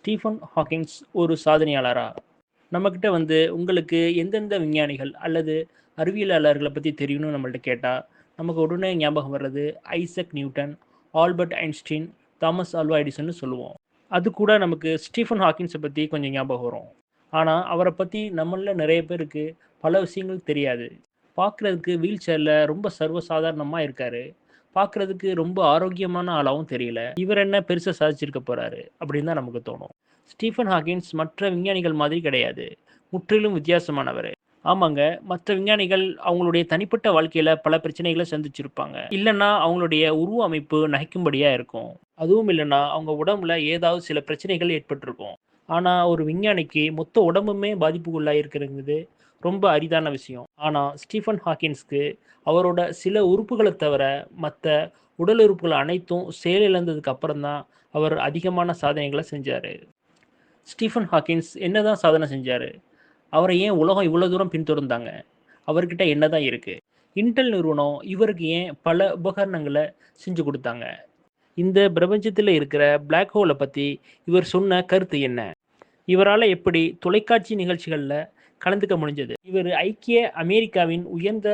Stephen Hawkings ஒரு சாதனையாளரா? நம்மக்கிட்ட வந்து உங்களுக்கு எந்தெந்த விஞ்ஞானிகள் அல்லது அறிவியலாளர்களை பற்றி தெரியணும்னு நம்மள்ட்ட கேட்டால் நமக்கு உடனே ஞாபகம் வர்றது Isaac Newton Albert Einstein Thomas Alva எடிசன்னு சொல்லுவோம். அது கூட நமக்கு ஸ்டீஃபன் ஹாக்கின்ஸை பற்றி கொஞ்சம் ஞாபகம் வரும். ஆனால் அவரை பற்றி நம்மள நிறைய பேருக்கு பல விஷயங்கள் தெரியாது. பார்க்குறதுக்கு வீல் சேரில் ரொம்ப சர்வசாதாரணமாக இருக்கார். பார்க்குறதுக்கு ரொம்ப ஆரோக்கியமான ஆளாகவும் தெரியல. இவர் என்ன பெருசாக சாதிச்சிருக்க போகிறாரு அப்படின்னு தான் நமக்கு தோணும். ஸ்டீஃபன் ஹாக்கின்ஸ் மற்ற விஞ்ஞானிகள் மாதிரி கிடையாது. முற்றிலும் வித்தியாசமானவர். ஆமாங்க மற்ற விஞ்ஞானிகள் அவங்களுடைய தனிப்பட்ட வாழ்க்கையில் பல பிரச்சனைகளை சந்திச்சிருப்பாங்க. இல்லைன்னா அவங்களுடைய உருவ அமைப்பு நகைக்கும்படியாக இருக்கும். அதுவும் இல்லைன்னா அவங்க உடம்புல ஏதாவது சில பிரச்சனைகள் ஏற்பட்டிருக்கும். ஆனால் ஒரு விஞ்ஞானிக்கு மொத்த உடம்புமே பாதிப்புக்குள்ளாக இருக்கிறது ரொம்ப அரிதான விஷயம். ஆனால் ஸ்டீஃபன் ஹாக்கின்ஸ்க்கு அவரோட சில உறுப்புகளை தவிர மற்ற உடல் உறுப்புகள் அனைத்தும் செயலிழந்ததுக்கு அப்புறம் தான் அவர் அதிகமான சாதனைகளை செஞ்சார். ஸ்டீஃபன் ஹாக்கின்ஸ் என்ன தான் சாதனை செஞ்சார்? அவரை ஏன் உலகம் இவ்வளோ தூரம் பின்தொடர்ந்தாங்க? அவர்கிட்ட என்னதான் இருக்குது இன்டெல் நிறுவனம் இவருக்கு ஏன் பல உபகரணங்களை செஞ்சு கொடுத்தாங்க? இந்த பிரபஞ்சத்தில் இருக்கிற பிளாக் ஹோலை பற்றி இவர் சொன்ன கருத்து என்ன? இவரால் எப்படி தொலைக்காட்சி நிகழ்ச்சிகளில் கலந்துக்க முடிஞ்சது? இவர் ஐக்கிய அமெரிக்காவின் உயர்ந்த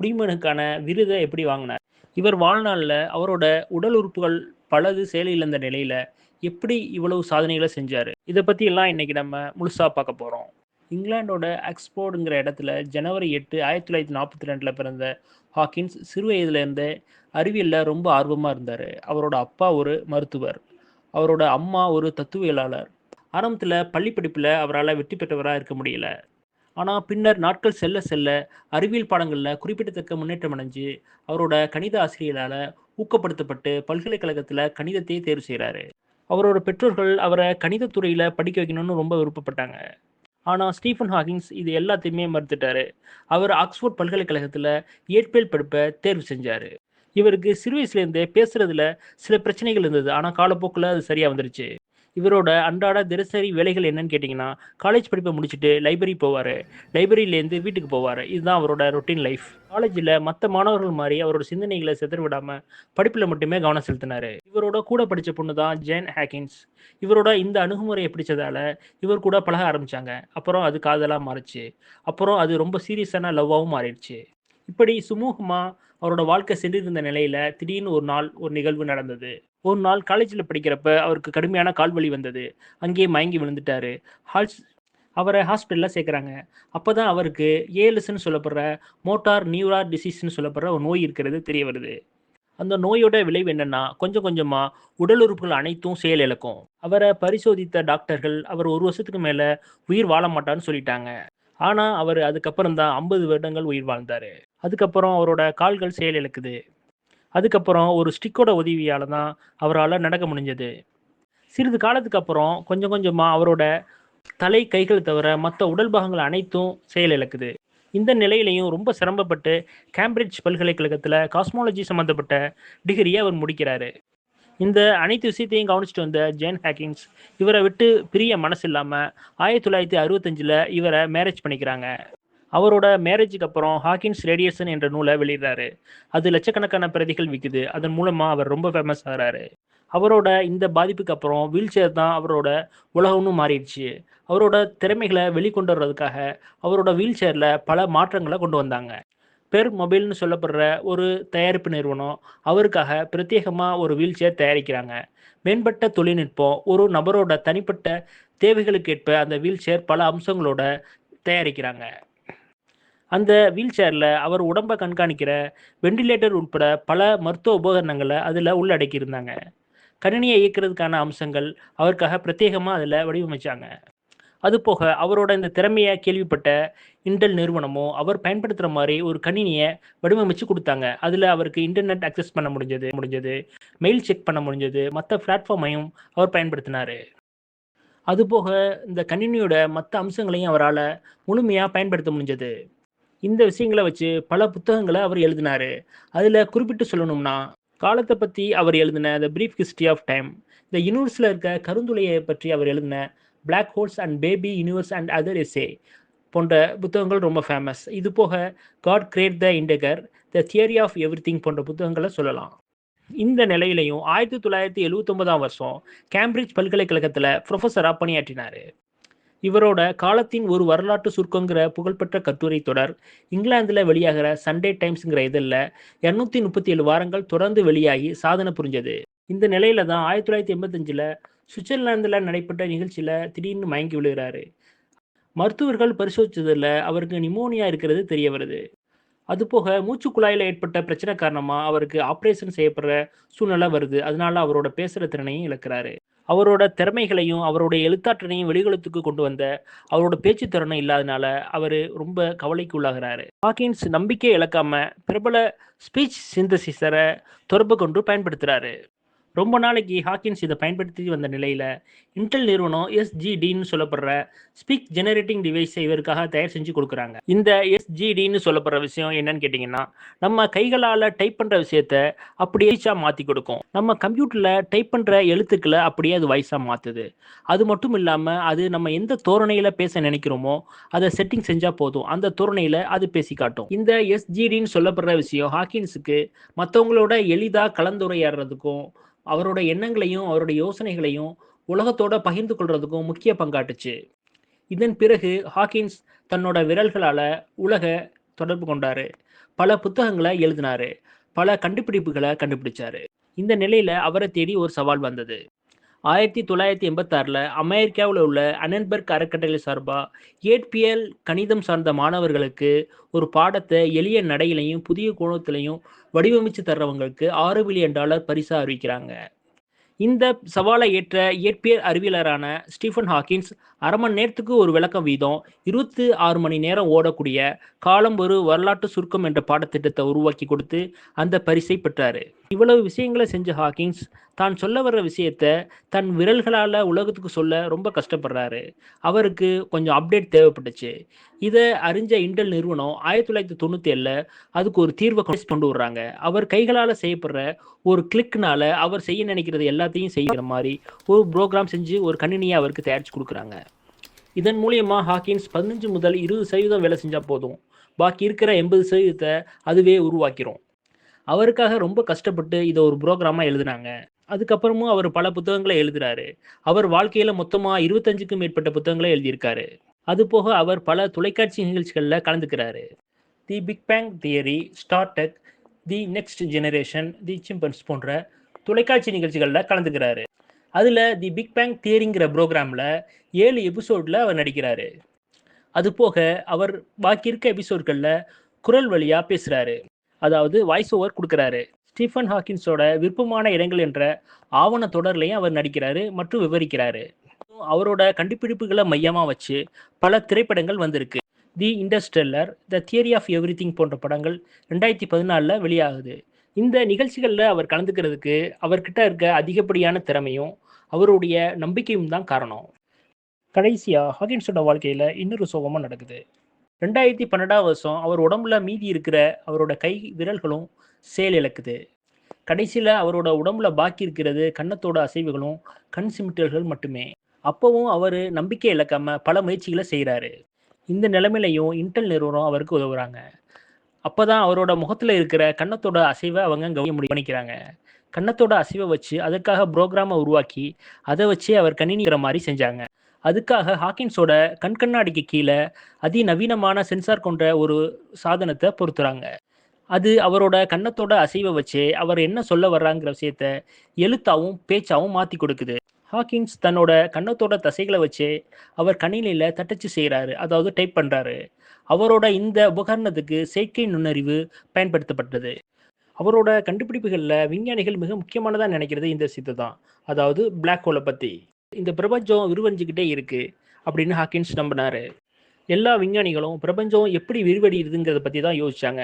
குடிமகனுக்கான விருதை எப்படி வாங்கினார்? இவர் வாழ்நாளில் அவரோட உடல் உறுப்புகள் பலது செயலிழந்த நிலையில் எப்படி இவ்வளவு சாதனைகளை செஞ்சார்? இதை பற்றியெல்லாம் இன்றைக்கி நம்ம முழுசாக பார்க்க போகிறோம் இங்கிலாண்டோட எக்ஸ்போர்டுங்கிற இடத்துல ஜனவரி எட்டு ஆயிரத்தி தொள்ளாயிரத்தி நாற்பத்தி ரெண்டில் பிறந்த ஹாக்கின்ஸ் சிறு வயதுலேருந்து அறிவியலில் ரொம்ப ஆர்வமாக இருந்தார். அவரோட அப்பா ஒரு மருத்துவர். அவரோட அம்மா ஒரு தத்துவியலாளர். ஆரம்பத்தில் பள்ளி படிப்பில் அவரால் வெற்றி பெற்றவராக இருக்க முடியல. ஆனால் பின்னர் நாட்கள் செல்ல செல்ல அறிவியல் பாடங்களில் குறிப்பிடத்தக்க முன்னேற்றம் அடைஞ்சு அவரோட கணித ஆசிரியரால் ஊக்கப்படுத்தப்பட்டு பல்கலைக்கழகத்தில் கணிதத்தையே தேர்வு செய்கிறாரு அவரோட பெற்றோர்கள் அவரை கணிதத்துறையில் படிக்க வைக்கணும்னு ரொம்ப விருப்பப்பட்டாங்க. ஆனால் ஸ்டீஃபன் ஹாக்கிங்ஸ் இது எல்லாத்தையுமே மறுத்துட்டாரு. அவர் ஆக்ஸ்போர்ட் பல்கலைக்கழகத்தில் இயற்பியல் படிப்பை தேர்வு செஞ்சார். இவருக்கு சிறு வயசுலேருந்தே பேசுகிறதுல சில பிரச்சனைகள் இருந்தது. ஆனால் காலப்போக்கில் அது சரியாக வந்துருச்சு. இவரோட அன்றாட தினசரி வேலைகள் என்னன்னு கேட்டிங்கன்னா காலேஜ் படிப்பை முடிச்சுட்டு லைப்ரரி போவார். லைப்ரரியிலேருந்து வீட்டுக்கு போவார். இதுதான் அவரோட ரொட்டீன் லைஃப் காலேஜில் மற்ற மாணவர்கள் மாதிரி அவரோட சிந்தனைகளை செதற விடாமல் படிப்பில் மட்டுமே கவனம் செலுத்தினார். இவரோட கூட படித்த பொண்ணு தான் ஜேன் ஹேக்கின்ஸ் இவரோட இந்த அணுகுமுறையை பிடிச்சதால இவர் கூட பழக ஆரம்பித்தாங்க அப்புறம் அது காதலாக மாறிச்சு. அப்புறம் அது ரொம்ப சீரியஸான லவ்வாகவும் மாறிடுச்சு. இப்படி சுமூகமாக அவரோட வாழ்க்கை சென்றிருந்த நிலையில் திடீர்னு ஒரு நாள் ஒரு நிகழ்வு நடந்தது. ஒரு நாள் காலேஜில் படிக்கிறப்ப அவருக்கு கடுமையான கால்வலி வந்தது. அங்கேயே மயங்கி விழுந்துட்டாரு. ஹால்ஸ் அவரை ஹாஸ்பிட்டலில் சேர்க்குறாங்க. அப்போ தான் அவருக்கு ஏஎல்எஸ்ன்னு சொல்லப்படுற மோட்டார் நியூரார் டிசீஸ்ன்னு சொல்லப்படுற ஒரு நோய் இருக்கிறது தெரிய வருது. அந்த நோயோட விளைவு என்னன்னா கொஞ்சம் கொஞ்சமாக உடல் உறுப்புகள் அனைத்தும் செயலிழக்கும் அவரை பரிசோதித்த டாக்டர்கள் அவர் ஒரு வருஷத்துக்கு மேலே உயிர் வாழ மாட்டான்னு சொல்லிட்டாங்க. ஆனால் அவர் அதுக்கப்புறம் தான் ஐம்பது வருடங்கள் உயிர் வாழ்ந்தார். அதுக்கப்புறம் அவரோட கால்கள் செயலிழக்குது அதுக்கப்புறம் ஒரு ஸ்டிக்கோட உதவியால் தான் அவரால் நடக்க முடிஞ்சது. சிறிது காலத்துக்கு அப்புறம் கொஞ்சம் கொஞ்சமாக அவரோட தலை கைகள் தவிர மற்ற உடல் பாகங்கள் அனைத்தும் செயலிழக்குது இந்த நிலையிலையும் ரொம்ப சிரமப்பட்டு கேம்பிரிட்ஜ் பல்கலைக்கழகத்தில் காஸ்மாலஜி சம்மந்தப்பட்ட டிகிரியை அவர் முடிக்கிறாரு. இந்த அனைத்து விஷயத்தையும் கவனிச்சுட்டு வந்த ஜேன் ஹேக்கிங்ஸ் இவரை விட்டு பிரிய மனசு இல்லாமல் ஆயிரத்தி தொள்ளாயிரத்தி அறுபத்தஞ்சில் இவரை மேரேஜ் பண்ணிக்கிறாங்க. அவரோட மேரேஜுக்கு அப்புறம் ஹாக்கின்ஸ் ரேடியேஷன் என்ற நூலை வெளியிடுறாரு. அது லட்சக்கணக்கான பிரதிகள் விற்குது அதன் மூலமாக அவர் ரொம்ப ஃபேமஸ் ஆகிறாரு. அவரோட இந்த பாதிப்புக்கு அப்புறம் வீல் சேர் தான் அவரோட உலகம்னு மாறிடுச்சு. அவரோட திறமைகளை வெளிக்கொண்டு வர்றதுக்காக அவரோட வீல் சேரில் பல மாற்றங்களை கொண்டு வந்தாங்க. பெர் மொபைல்னு சொல்லப்படுற ஒரு தயாரிப்பு நிறுவனம் அவருக்காக பிரத்யேகமாக ஒரு வீல் சேர் தயாரிக்கிறாங்க. மேம்பட்ட தொழில்நுட்பம் ஒரு நபரோட தனிப்பட்ட தேவைகளுக்கேற்ப அந்த வீல் சேர் பல அம்சங்களோட தயாரிக்கிறாங்க. அந்த வீல் சேரில் அவர் உடம்பை கண்காணிக்கிற வெண்டிலேட்டர் உட்பட பல மருத்துவ உபகரணங்களை அதில் உள்ளடக்கியிருந்தாங்க. கணினியை இயக்கிறதுக்கான அம்சங்கள் அவருக்காக பிரத்யேகமாக அதில் வடிவமைச்சாங்க. அது போக அவரோட இந்த திறமையை கேள்விப்பட்ட இன்டெல் நிறுவனமும் அவர் பயன்படுத்துகிற மாதிரி ஒரு கணினியை வடிவமைச்சு கொடுத்தாங்க. அதில் அவருக்கு இன்டர்நெட் அக்சஸ் பண்ண முடிஞ்சது முடிஞ்சது. மெயில் செக் பண்ண முடிஞ்சது. மற்ற பிளாட்ஃபார்மையும் அவர் பயன்படுத்தினார். அதுபோக இந்த கணினியோட மற்ற அம்சங்களையும் அவரால் முழுமையாக பயன்படுத்த முடிஞ்சது. இந்த விஷயங்களை வச்சு பல புத்தகங்களை அவர் எழுதினார். அதில் குறிப்பிட்டு சொல்லணும்னா காலத்தை பற்றி அவர் எழுதின the brief history of time இந்த யூனிவர்ஸில் இருக்க கருந்துளையை பற்றி அவர் எழுதின black holes and baby universe and other essays போன்ற புத்தகங்கள் ரொம்ப ஃபேமஸ் இது போக God great the integer the theory of everything போன்ற புத்தகங்களை சொல்லலாம். இந்த நிலையிலையும் ஆயிரத்தி தொள்ளாயிரத்தி எழுவத்தொன்பதாம் வருஷம் கேம்பிரிட்ஜ் பல்கலைக்கழகத்தில் ப்ரொஃபஸராக பணியாற்றினார். இவரோட காலத்தின் ஒரு வரலாற்று சுருக்கங்கிற புகழ்பெற்ற கட்டுரை தொடர். இங்கிலாந்தில் வெளியாகிற சண்டே டைம்ஸுங்கிற இதழில் இரநூத்தி முப்பத்தி ஏழு வாரங்கள் தொடர்ந்து வெளியாகி சாதனை புரிஞ்சது. இந்த நிலையில தான் ஆயிரத்தி தொள்ளாயிரத்தி எண்பத்தஞ்சில் சுவிட்சர்லாந்தில் நடைபெற்ற நிகழ்ச்சியில் திடீர்னு மயங்கி விழுகிறாரு. மருத்துவர்கள் பரிசோதித்ததில் அவருக்கு நிமோனியா இருக்கிறது தெரிய வருது. அதுபோக மூச்சு குழாயில் ஏற்பட்ட பிரச்சனை காரணமாக அவருக்கு ஆப்ரேஷன் செய்யப்படுற சூழ்நிலை வருது. அதனால அவரோட பேசுகிற திறனையும் இழக்கிறாரு. அவரோட திறமைகளையும் அவருடைய எழுத்தாற்றனையும் வெளிகளுத்துக்கு கொண்டு வந்த அவரோட பேச்சு திறனை இல்லாதனால அவர் ரொம்ப கவலைக்கு உள்ளாகிறாரு. ஹாக்கின்ஸ் நம்பிக்கை இழக்காம பிரபல ஸ்பீச் சிந்தசிசரை தொடர்பு கொண்டு பயன்படுத்துகிறாரு ரொம்ப நாளைக்கு ஹாக்கின்ஸ் இதை பயன்படுத்தி வந்த நிலையில் இன்டெல் நிறுவனம் எஸ்ஜிடின்னு சொல்லப்படுற ஸ்பீக் ஜெனரேட்டிங் டிவைஸை இவருக்காக தயார் செஞ்சு கொடுக்குறாங்க. இந்த எஸ்ஜிடின்னு சொல்லப்படுற விஷயம் என்னன்னு கேட்டிங்கன்னா நம்ம கைகளால் டைப் பண்ணுற விஷயத்த அப்படியே மாற்றி கொடுக்கும். நம்ம கம்ப்யூட்டரில் டைப் பண்ணுற எழுத்துக்களை அப்படியே அது வாய்ஸாக மாற்றுது அது மட்டும் இல்லாமல் அது நம்ம எந்த தோரணையில் பேச நினைக்கிறோமோ அதை செட்டிங் செஞ்சால் போதும். அந்த தோரணையில் அது பேசி காட்டும். இந்த எஸ்ஜிடின்னு சொல்லப்படுற விஷயம் ஹாக்கின்ஸுக்கு மற்றவங்களோட எளிதாக கலந்துரையாடுறதுக்கும் அவரோட எண்ணங்களையும் அவரோட யோசனைகளையும் உலகத்தோட பகிர்ந்து கொள்றதுக்கும் முக்கிய பங்காட்டுச்சு. இதன் பிறகு ஹாக்கின்ஸ் தன்னோட விரல்களால் உலக தொடர்பு கொண்டாரு. பல புத்தகங்களை எழுதினாரு. பல கண்டுபிடிப்புகளை கண்டுபிடிச்சாரு. இந்த நிலையில அவரை தேடி ஒரு சவால் வந்தது. ஆயிரத்தி தொள்ளாயிரத்தி எண்பத்தாறில் அமெரிக்காவில் உள்ள அனன்பர்க் அறக்கட்டளை சார்பாக ஏட்பிஎல் கணிதம் சார்ந்த மாணவர்களுக்கு ஒரு பாடத்தை எளிய நடையிலையும் புதிய கோணத்திலையும் வடிவமைச்சு தர்றவங்களுக்கு ஆறு பில்லியன் டாலர் பரிசாக அறிவிக்கிறாங்க. இந்த சவாலை ஏற்ற இயற்பியல் அறிவியலரான ஸ்டீஃபன் ஹாக்கின்ஸ் அரை மணி நேரத்துக்கு ஒரு விளக்கம் வீதம் இருபத்தி ஆறு மணி நேரம் ஓடக்கூடிய காலம் ஒரு வரலாற்று சுருக்கம் என்ற பாடத்திட்டத்தை உருவாக்கி கொடுத்து அந்த பரிசை பெற்றார். இவ்வளவு விஷயங்களை செஞ்ச ஹாக்கிங்ஸ் தான் சொல்ல வர்ற விஷயத்த தன் விரல்களால் உலகத்துக்கு சொல்ல ரொம்ப கஷ்டப்படுறாரு. அவருக்கு கொஞ்சம் அப்டேட் தேவைப்பட்டுச்சு. இதை அறிஞ்ச இண்டல் நிறுவனம் ஆயிரத்தி தொள்ளாயிரத்தி தொண்ணூற்றி ஏழில் அதுக்கு ஒரு தீர்வை கொண்டு வர்றாங்க. அவர் கைகளால் செய்யப்படுற ஒரு கிளிக்னால அவர் செய்ய நினைக்கிறது எல்லாத்தையும் செய்கிற மாதிரி ஒரு ப்ரோக்ராம் செஞ்சு ஒரு கணினியை அவருக்கு தயாரித்து கொடுக்குறாங்க. இதன் மூலியமாக ஹாக்கின்ஸ் பதினஞ்சு முதல் இருபது சதவீதம் வேலை செஞ்சால் போதும். பாக்கி இருக்கிற எண்பது சதவீதத்தை அதுவே உருவாக்கிரும். அவருக்காக ரொம்ப கஷ்டப்பட்டு இதை ஒரு ப்ரோக்ராமாக எழுதினாங்க. அதுக்கப்புறமும் அவர் பல புத்தகங்களை எழுதுறாரு. அவர் வாழ்க்கையில் மொத்தமாக இருபத்தஞ்சுக்கும் மேற்பட்ட புத்தகங்களை எழுதியிருக்காரு. அது போக அவர் பல தொலைக்காட்சி நிகழ்ச்சிகளில் கலந்துக்கிறாரு. The big bang theory Star Trek the next generation the Simpsons போன்ற தொலைக்காட்சி நிகழ்ச்சிகளில் கலந்துக்கிறாரு. அதில் தி பிக் பேங் தியரிங்கிற ப்ரோக்ராமில் ஏழு எபிசோடில் அவர் நடிக்கிறாரு. அது போக அவர் பாக்கி இருக்க எபிசோட்களில் குரல் வழியாக பேசுகிறாரு அதாவது வாய்ஸ் ஓவர் கொடுக்குறாரு. ஸ்டீஃபன் ஹாக்கின்ஸோட விருப்பமான இடங்கள் என்ற ஆவண தொடர்லையும் அவர் நடிக்கிறாரு மற்றும் விவரிக்கிறாரு. அவரோட கண்டுபிடிப்புகளை மையமாக வச்சு பல திரைப்படங்கள் வந்திருக்கு. The Interstellar the theory of everything போன்ற படங்கள் ரெண்டாயிரத்தி பதினாலில் வெளியாகுது. இந்த நிகழ்ச்சிகளில் அவர் கலந்துக்கிறதுக்கு அவர்கிட்ட இருக்க அதிகப்படியான திறமையும் அவருடைய நம்பிக்கையும் தான் காரணம். கடைசியாக ஹாகின்ஸோட வாழ்க்கையில் இன்னொரு சோகமாக நடக்குது. ரெண்டாயிரத்தி பன்னெண்டாம் வருஷம் அவர் உடம்புல மீதி இருக்கிற அவரோட கை விரல்களும் செயல் இழக்குது. கடைசியில் அவரோட உடம்புல பாக்கி இருக்கிறது கன்னத்தோட அசைவுகளும் கண் சிமிட்டல்கள் மட்டுமே. அப்போவும் அவர் நம்பிக்கை இழக்காம பல முயற்சிகளை செய்கிறாரு இந்த நிலைமையிலையும் இன்டெல் நிறுவனம் அவருக்கு உதவுறாங்க. அப்போ தான் அவரோட முகத்தில் இருக்கிற கன்னத்தோட அசைவை அவங்க கவனிக்க முடிவு பண்ணிக்கிறாங்க கன்னத்தோட அசைவை வச்சு அதுக்காக ப்ரோக்ராமை உருவாக்கி அதை வச்சு அவர் கணினிக்கிற மாதிரி செஞ்சாங்க. அதுக்காக ஹாக்கின்ஸோட கண்கண்ணாடிக்கு கீழே அதிநவீனமான சென்சார் கொண்ட ஒரு சாதனத்தை பொருத்துறாங்க. அது அவரோட கன்னத்தோட அசைவை வச்சு அவர் என்ன சொல்ல வர்றாங்கிற விஷயத்த எழுத்தாவும் பேச்சாவும் மாற்றி கொடுக்குது. ஹாக்கின்ஸ் தன்னோட கன்னத்தோட தசைகளை வச்சு அவர் கணினியில் தட்டச்சு செய்கிறாரு அதாவது டைப் பண்ணுறாரு அவரோட இந்த உபகரணத்துக்கு செயற்கை நுண்ணறிவு பயன்படுத்தப்பட்டது. அவரோட கண்டுபிடிப்புகளில் விஞ்ஞானிகள் மிக முக்கியமானதாக நினைக்கிறது இந்த விஷயத்தை தான். அதாவது பிளாக் ஹோலை பற்றி இந்த பிரபஞ்சம் விரிவடைஞ்சிக்கிட்டே இருக்குது அப்படின்னு ஹாக்கின்ஸ் நம்பினாரு. எல்லா விஞ்ஞானிகளும் பிரபஞ்சம் எப்படி விரிவடையுதுங்கிறத பற்றி தான் யோசிச்சாங்க.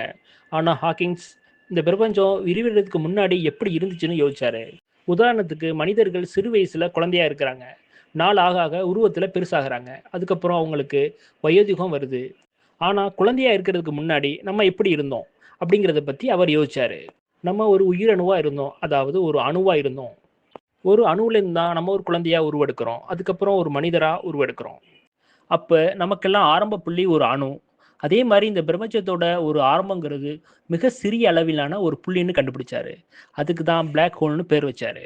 ஆனால் ஹாக்கின்ஸ் இந்த பிரபஞ்சம் விரிவடைறதுக்கு முன்னாடி எப்படி இருந்துச்சுன்னு யோசிச்சாரு. உதாரணத்துக்கு மனிதர்கள் சிறு வயசில் குழந்தையாக இருக்கிறாங்க. நாள் ஆக ஆக உருவத்தில் பெருசாகிறாங்க. அதுக்கப்புறம் அவங்களுக்கு வயோதிகம் வருது. ஆனால் குழந்தையா இருக்கிறதுக்கு முன்னாடி நம்ம எப்படி இருந்தோம் அப்படிங்கிறத பற்றி அவர் யோசிச்சார். நம்ம ஒரு உயிரணுவாக இருந்தோம். அதாவது ஒரு அணுவாக இருந்தோம். ஒரு அணுவிலேருந்து தான் நம்ம ஒரு குழந்தையாக உருவெடுக்கிறோம். அதுக்கப்புறம் ஒரு மனிதராக உருவெடுக்கிறோம். அப்போ நமக்கெல்லாம் ஆரம்ப புள்ளி ஒரு அணு. அதே மாதிரி இந்த பிரபஞ்சத்தோட ஒரு ஆரம்பங்கிறது மிக சிறிய அளவிலான ஒரு புள்ளின்னு கண்டுபிடிச்சாரு. அதுக்கு தான் பிளாக் ஹோல்னு பேர் வச்சாரு.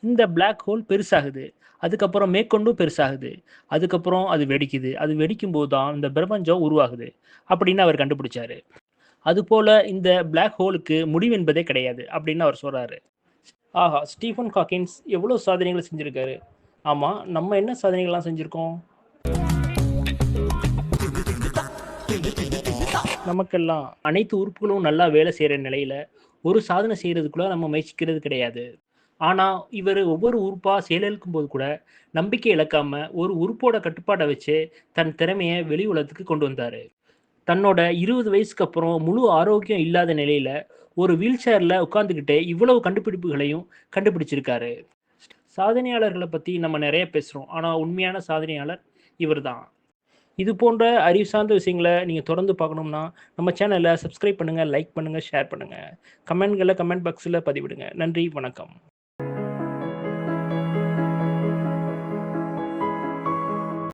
இந்த பிளாக் ஹோல் பெருசாகுது. அதுக்கப்புறம் மேற்கொண்டும் பெருசாகுது. அதுக்கப்புறம் அது வெடிக்குது. அது வெடிக்கும் போது தான் இந்த பிரபஞ்சம் உருவாகுது. அப்படின்னு அவர் கண்டுபிடிச்சாரு. அதுபோல இந்த பிளாக் ஹோலுக்கு முடிவு என்பதே கிடையாது அப்படின்னு அவர் சொல்றாரு. ஆஹா ஸ்டீஃபன் ஹாக்கின்ஸ் எவ்வளோ சாதனைகளை செஞ்சுருக்காரு. ஆமாம் நம்ம என்ன சாதனைகள்லாம் செஞ்சுருக்கோம்? நமக்கெல்லாம் அனைத்து உறுப்புகளும் நல்லா வேலை செய்கிற நிலையில் ஒரு சாதனை செய்கிறதுக்குள்ளே நம்ம முயற்சிக்கிறது கிடையாது. ஆனால் இவர் ஒவ்வொரு உறுப்பாக செயலிழக்கும் போது கூட நம்பிக்கை இழக்காம ஒரு உறுப்போட கட்டுப்பாடை வச்சு தன் திறமையை வெளி உலகத்துக்கு கொண்டு வந்தார். தன்னோட இருபது வயசுக்கு அப்புறம் முழு ஆரோக்கியம் இல்லாத நிலையில் ஒரு வீல் சேரில் உட்காந்துக்கிட்டே இவ்வளவு கண்டுபிடிப்புகளையும் கண்டுபிடிச்சிருக்காரு. சாதனையாளர்களை பற்றி நம்ம நிறைய பேசுகிறோம் ஆனால் உண்மையான சாதனையாளர் இவர் தான் இது போன்ற அறிவு சார்ந்த விஷயங்களை நீங்கள் தொடர்ந்து பார்க்கணும்னா நம்ம சேனலை சப்ஸ்கிரைப் பண்ணுங்கள் லைக் பண்ணுங்கள் ஷேர் பண்ணுங்கள் கமெண்ட்களை கமெண்ட் பாக்ஸில் பதிவிடுங்க. நன்றி வணக்கம்.